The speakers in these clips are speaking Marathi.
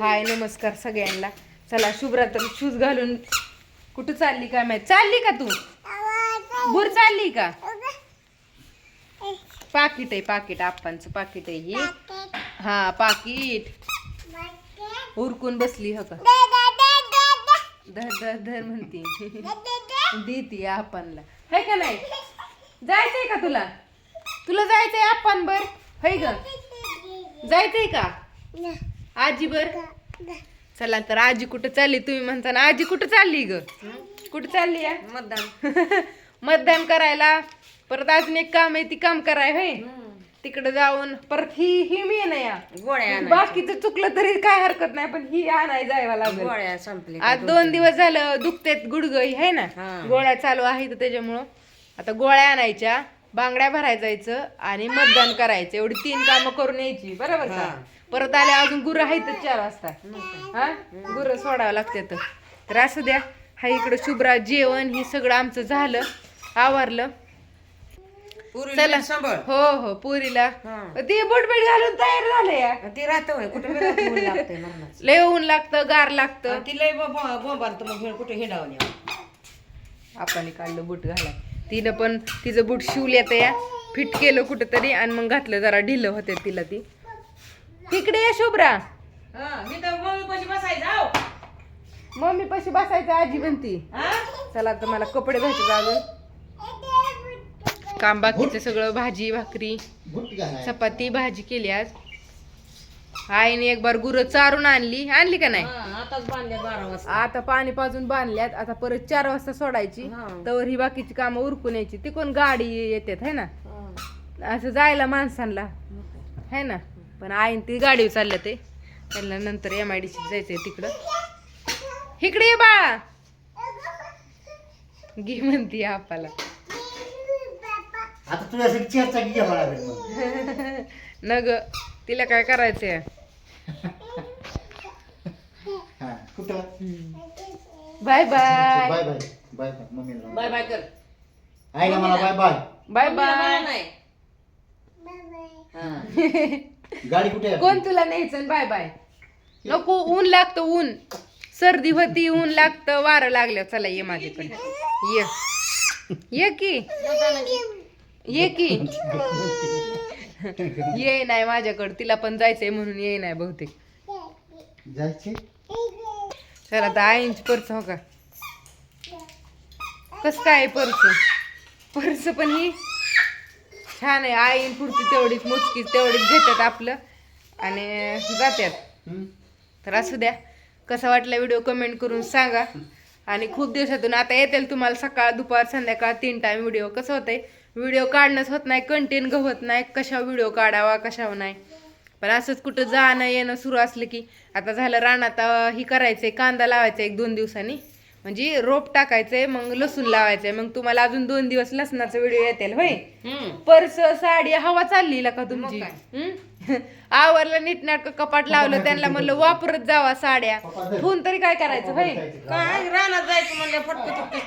हाय नमस्कार सगळ्यांना. चला शुभ्रातर शूज घालून कुठं चालली काय माहीत चालली का तू? भूर चालली का? पाकिट आहे पाकिट आप्पांचं पाकिट आहे हे. हा पाकिट. उरकून बसली हो का? धर धर धर म्हणती. देती आपणला है का नाही? जायचंय का तुला? तुला जायचंय आपण बर है ग. जायचंय का? आजी बर? चला तर आजी कुठं चालली? तुम्ही म्हणता ना आजी कुठं चालली ग? कुठं चालली या? मतदान. मतदान करायला. परत अजून एक काम आहे ती काम कराय होय. तिकडे जाऊन परत ही ही मी ना या. गोळ्या. बाकीचं चुकलं तरी काय हरकत नाही पण ही आणाय जायला लागेल. गोळ्या संपली आज दोन दिवस झालं दुखतेत गुडगई आहे ना? हा. गोळ्या चालू आहेत त्याच्यामुळं. आता गोळ्या आणायच्या. बांगड्या भरायला जायचं आणि मतदान करायचं. एवढी तीन कामं करून यायची. बरोबर का. परत आले अजून गुरं आहेतच चार वाजता. हा? गुरं सोडावं लागते तर. असू द्या. हा इकडं शुभ्रा जेवण हे सगळं आमचं झालं. आवरलं. चला. हो हो पुरीला. ते बोटबेट घालून तयार झाले या. ती राहत. लय ऊन लागतं गार लागतं. ती लय हे कुठे हिंडावून. आपण काढलं बूट घालाय तिनं पण तिचं बूट शिवल्यात या. फिट केलं कुठंतरी आणि मग घातलं जरा ढिलं होते तिला ती. तिकडे ये शुभ्रा. हा, मम्मी पाशी बसायचं आहो. मम्मी पशी बसायचं आजी म्हणती. हा? चला तर मला कपडे घ्यायचे अजून. काम बाकीचं सगळं भाजी भाकरी चपाती भाजी केली आज. आईने एक बार गुरं चारून आणली. आणली का नाही? हा, आताच बांधले बारा वाजता. आता पाणी पाजून बांधल्यात. आता परत चार वाजता सोडायची. हा. तर ही बाकीची कामं उरकून यायची. ती कोण गाडी येतात है ना. असं जायला माणसांना है ना? पण आईन ती गाडीवर चाललं ते. त्यांना नंतर एम आय डी जायचंय तिकडं. इकडे ये बाळा. घे म्हणती आपल्याला आता तुझ्यासाठी चर्चा की घ्यावं लागेल मग न ग तिला काय करायचंय? हा कुठं? Bye bye. Bye bye bye bye मम्मीला बाय बाय कर. आहे का मला बाय बाय. Bye bye. नाही. हा. गाडी कुठे आहे? कोण तुला न्यायचं? Bye bye. नको ऊन लागतं ऊन. सर्दी होती ऊन लागतं वारं लागलं. चला ये माझ्याकडे ये. ये की. ये की. ये नाही माझ्याकडे तिला पण जायचंय म्हणून ये नाही बहुतेक. जायचे चला आता आईंची पर्स हो का? कस काय पर्स? पर्स पण ही छान आहे. आईन पुरती तेवढीच मोजकीच तेवढीच घेतात आपलं. आणि जात्यात? तर असू द्या. कसा वाटला व्हिडिओ कमेंट करून सांगा. आणि खूप दिवसातून आता येतील तुम्हाला सकाळ दुपार संध्याकाळ तीन टाइम व्हिडिओ कसं होतंय? व्हिडिओ काढणंच होत नाही कंटेंट गवत नाही कशा व्हिडिओ काढावा कशावर नाही. पण असंच कुठं जाणं येणं सुरू असलं की आता झालं रानात ही करायचंय कांदा लावायचा एक दोन दिवसांनी. म्हणजे रोप टाकायचंय मग लसूण लावायचंय मग तुम्हाला अजून दोन दिवस लसणाचा व्हिडिओ येतील होय. पर्स साडी हवा चालली का तुमची? आवरलं नीटनाटक कपाट लावलं त्यांना म्हणलं वापरत जावा साड्या. ठेवून तरी काय करायचं होय काय? रानात जायचं म्हणलं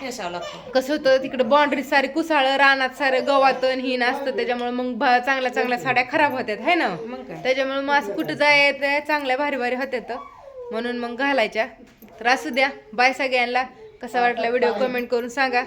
नेसावं लागतं. कसं होतं तिकडे बाउंड्री सारी कुसाळ रानात सारं गवातन ही नसतं त्याच्यामुळे मग भा- चांगल्या चांगल्या साड्या खराब होत्यात है ना? त्याच्यामुळे मग असं कुठं जायचं चांगल्या भारी भारी होत्यात. म्हणून मग घालायच्या. तर असू द्या बाय सगळ्यांना. कसा वाटला व्हिडिओ कमेंट करून सांगा.